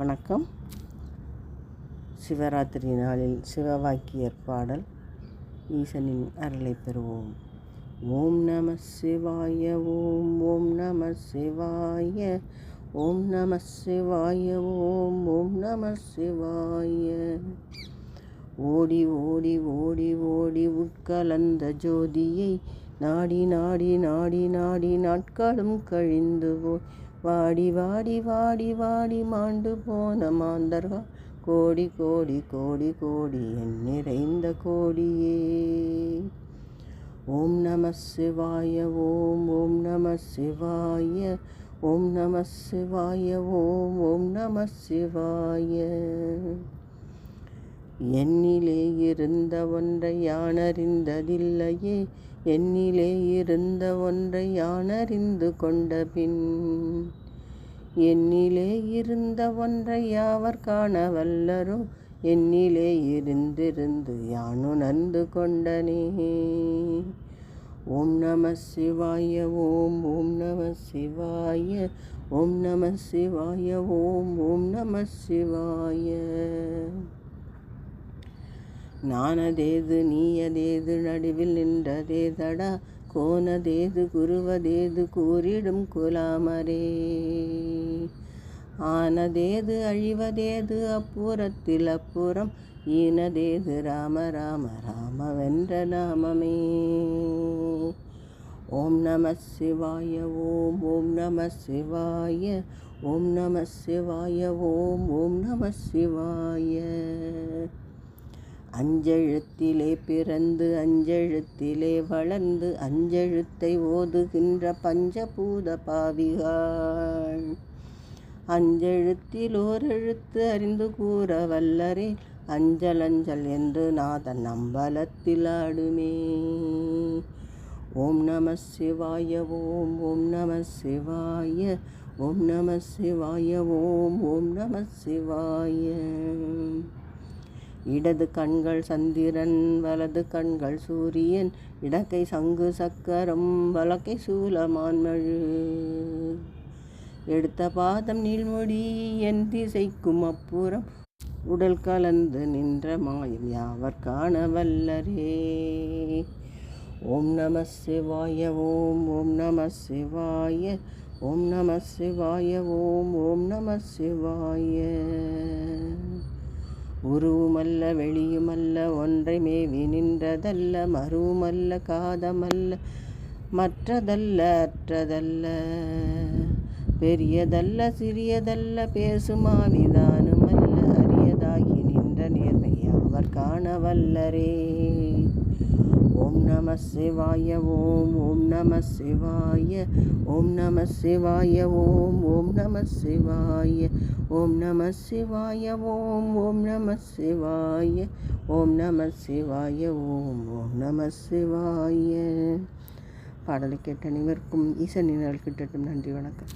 வணக்கம். சிவராத்திரி நாளில் சிவவாக்கியர் பாடல் ஈசனின் அருளை பெறுவோம். ஓம் நம சிவாய ஓம் ஓம் நம சிவாய ஓம் நம சிவாய ஓம் ஓம் நம சிவாய. ஓடி ஓடி ஓடி ஓடி உட்கலந்த ஜோதியை நாடி நாடி நாடி நாடி நாட்களும் கழிந்து போய் வாடி வாடி வாடி வாடி மாண்டு போன மாந்தர்கள் கோடி கோடி கோடி கோடி என் நிறைந்த கோடியே. ஓம் நம சிவாய ஓம் ஓம் நம சிவாய ஓம் நம சிவாய ஓம் ஓம் நம சிவாய. என்னிலே இருந்த ஒன்றை யானறிந்ததில்லையே என்னிலே இருந்த ஒன்றை யானறிந்து கொண்ட பின் என்னிலே இருந்த ஒன்றை யாவர் காண வல்லரோ என்னிலே இருந்திருந்து யானுணர்ந்து கொண்டனே. ஓம் நம சிவாய ஓம் ஓம் நம சிவாய ஓம் நம சிவாய ஓம் ஓம் நம சிவாய. நானதேது நீயதேது நடுவில் நின்றதேதடா கோனதேது குருவதேது கூறிடும் குலாமரே. ஆனதேது அழிவதேது அப்புறத்தில் அப்புறம் ஈனதேது ராம ராம ராமவென்ற நாமமே. ஓம் நம சிவாய ஓம் ஓம் நம சிவாய ஓம் நம சிவாய ஓம் ஓம் நம சிவாய. அஞ்செழுத்திலே பிறந்து அஞ்செழுத்திலே வளர்ந்து அஞ்செழுத்தை ஓதுகின்ற பஞ்சபூத பாவிகள். அஞ்செழுத்தில் ஓரெழுத்து அறிந்து கூற வல்லரே அஞ்சல் அஞ்சல் என்று நாதன் அம்பலத்தில் ஆடுமே. ஓம் நம சிவாய ஓம் ஓம் நம சிவாய ஓம் நம சிவாய ஓம் ஓம் நம சிவாய. இடது கண்கள் சந்திரன் வலது கண்கள் சூரியன் இடக்கை சங்கு சக்கரம் வலக்கை சூலமான்மழு எடுத்த பாதம் நீள்மொழி என் திசைக்கும் அப்புறம் உடல் கலந்து நின்ற மாயம் யாவர் காண வல்லரே? ஓம் நம சிவாய ஓம் ஓம் நம சிவாய ஓம் நம சிவாய ஓம் ஓம் நம சிவாய. உருவுமல்ல வெளியுமல்ல ஒன்றை மேவி நின்றதல்ல மருவுமல்ல காதமல்ல மற்றதல்ல அற்றதல்ல. பெரியதல்ல சிறியதல்ல பேசுமாவிதானுமல்ல அரியதாகி நின்ற நேர்மையாவர் காணவல்லரே ஓம் நம சிவாய ஓம் ஓம் நம சிவாய ஓம் நம சிவாய ஓம் ஓம் நம சிவாய ஓம் நம சிவாய ஓம் ஓம் நம சிவாய ஓம் நம சிவாய ஓம் ஓம் நம சிவாய. பாடலை கேட்ட அனைவருக்கும் ஈசனினால் கிட்டட்டும் நன்றி வணக்கம்.